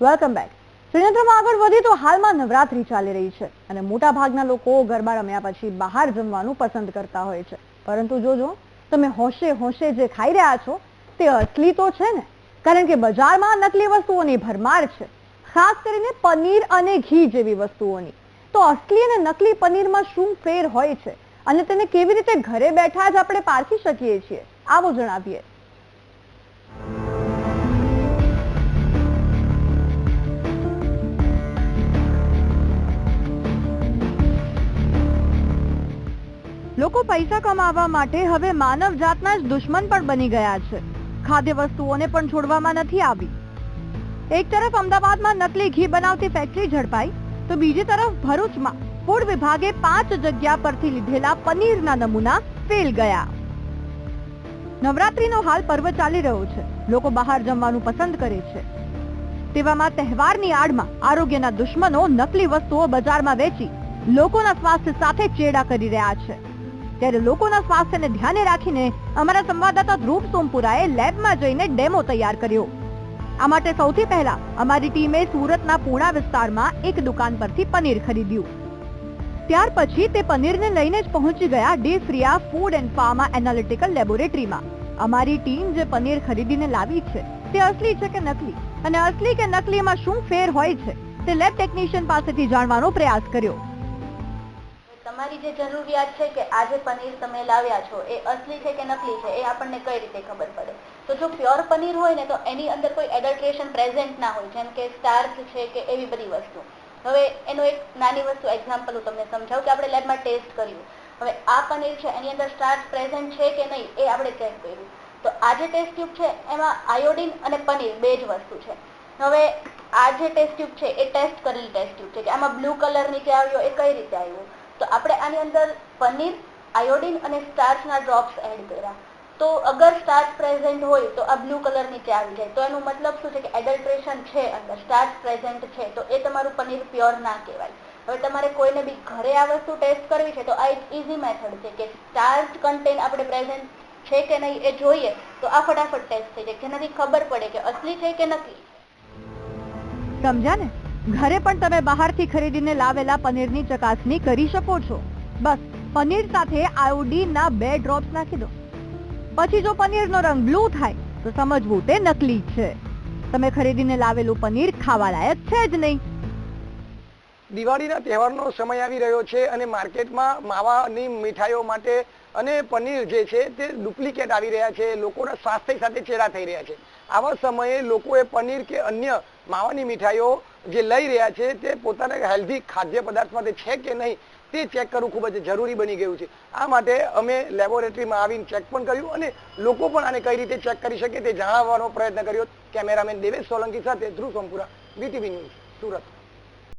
Welcome back શ્રીનગરમાં આગળ વધીએ તો હાલમાં નવરાત્રી ચાલી રહી છે અને મોટા ભાગના લોકો ગરબા રમ્યા પછી બહાર જમવાનું પસંદ કરતા હોય છે. પરંતુ જોજો, તમે હોશે હોશે જે ખાઈ રહ્યા છો, તે અસલી તો છે ને? કારણ કે બજારમાં નકલી વસ્તુઓની ભરમાર છે. ખાસ કરીને પનીર અને ઘી જેવી વસ્તુઓની. તો અસલી અને નકલી પનીરમાં શું ફેર હોય છે? અને તેને કેવી રીતે ઘરે બેઠા જ આપણે પારખી શકીએ છીએ? આવો જણાવીએ. લોકો પૈસા કમાવા માટે હવે માનવ જાતના જ દુશ્મન પણ બની ગયા છે. ખાદ્ય વસ્તુઓને પણ છોડવામાં નથી આવી. એક તરફ અમદાવાદમાં નકલી ઘી બનાવતી ફેક્ટરી ઝડપાઈ, તો બીજી તરફ ભરૂચમાં ફૂડ વિભાગે પાંચ જગ્યા પરથી લીધેલા પનીરના નમૂના ફેલ ગયા. નવરાત્રીનો હાલ પર્વ ચાલી રહ્યો છે. લોકો બહાર જમવાનું પસંદ કરે છે. તેવામાં તહેવારની આડમાં આરોગ્યના દુશ્મનો નકલી વસ્તુઓ બજારમાં વેચી, લોકોના સ્વાસ્થ્ય સાથે ચેડા કરી રહ્યા છે. ત્યારે લોકોના સ્વાસ્થ્યને ધ્યાને રાખીને અમારા સંવાદદાતા ધ્રુવ સોમપુરાએ લેબમાં જઈને ડેમો તૈયાર કર્યો. આ માટે સૌથી પહેલા અમારી ટીમે સુરતના પૂણા વિસ્તારમાં એક દુકાન પરથી પનીર ખરીદ્યું. ત્યાર પછી તે પનીરને લઈને જ પહોંચી ગયા ડીફ્રિયા ફૂડ એન્ડ ફાર્મા એનાલિટિકલ લેબોરેટરીમાં. અમારી ટીમ જે પનીર ખરીદીને લાવી છે, તે અસલી છે કે નકલી? અને અસલી કે નકલીમાં શું ફેર હોય છે, તે લેબ ટેકનિશિયન પાસેથી જાણવાનો પ્રયાસ કર્યો. તમારી જે જરૂરિયાત છે કે આ જે પનીર તમે લાવ્યા છો, એ અસલી છે કે નકલી છે, એ આપણને કઈ રીતે ખબર પડે? તો જો પ્યોર પનીર હોય ને, તો એની અંદર કોઈ એડલ્ટ્રેશન પ્રેઝન્ટ ના હોય, જેમ કે સ્ટાર્ચ છે કે એવી બધી વસ્તુ. હવે એનો એક નાની વસ્તુ એક્ઝામ્પલ હું તમને સમજાવું કે આપણે લેબમાં ટેસ્ટ કર્યું. હવે આ પનીર છે, એની અંદર સ્ટાર્ચ પ્રેઝન્ટ છે કે નહીં, એ આપણે ચેક કર્યું. તો આ જે ટેસ્ટ ટ્યુબ છે, એમાં આયોડિન અને પનીર બે જ વસ્તુ છે. હવે આ જે ટેસ્ટ ટ્યુબ છે, એ ટેસ્ટ કરેલી ટેસ્ટ ટ્યુબ છે કે આમાં બ્લુ કલર નીચે આવ્યો એ કઈ રીતે આવ્યો? તો આપણે આની અંદર પનીર આયોડિન અને સ્ટાર્ચના ડ્રોપ્સ એડ કર્યા. તો અગર સ્ટાર્ચ પ્રેઝન્ટ હોય તો આ બ્લુ કલર નીચે આવી જાય. તો એનો મતલબ શું છે કે એડલ્ટ્રેશન છે અંદર સ્ટાર્ચ પ્રેઝન્ટ છે, તો એ તમારું પનીર પ્યોર ના કહેવાય. હવે તમારે કોઈને બી ઘરે આ વસ્તુ ટેસ્ટ કરવી છે તો આ એક ઇઝી મેથડ છે કે સ્ટાર્ચ કન્ટેન આપણે પ્રેઝન્ટ છે કે નહીં એ જોઈએ. તો આ ફટાફટ ટેસ્ટ થઈ જાય. જેનાથી ખબર પડે કે અસલી છે કે નકલી. સમજ્યા ને? ઘરે પણ તમે બહારથી ખરીદીને લાવેલા પનીરની ચકાસણી કરી શકો છો. બસ, પનીર સાથે આયોડીનના બે ડ્રોપ્સ નાખી દો. પછી જો પનીરનો રંગ બ્લુ થાય, તો સમજવું તે નકલી છે. તમે ખરીદીને લાવેલું પનીર ખાવા લાયક છે જ નહીં. દિવાળીના તહેવારનો સમય આવી રહ્યો છે અને માર્કેટમાં માવાની મીઠાઈઓ માટે અને પનીર જે છે તે ડુપ્લિકેટ આવી રહ્યા છે. લોકોના સ્વાસ્થ્ય સાથે ચેડા થઈ રહ્યા છે. આવા સમયે લોકોએ પનીર કે અન્ય માવાની મીઠાઈઓ જે લઈ રહ્યા છે તે પોતાના હેલ્ધી ખાદ્ય પદાર્થમાં તે છે કે નહીં તે ચેક કરવું ખૂબ જ જરૂરી બની ગયું છે. આ માટે અમે લેબોરેટરીમાં આવીને ચેક પણ કર્યું અને લોકો પણ આને કઈ રીતે ચેક કરી શકે તે જણાવવાનો પ્રયત્ન કર્યો. કેમેરામેન દેવેશ સોલંકી સાથે ધ્રુવ સોમપુરા બીટીવી ન્યૂઝ સુરત.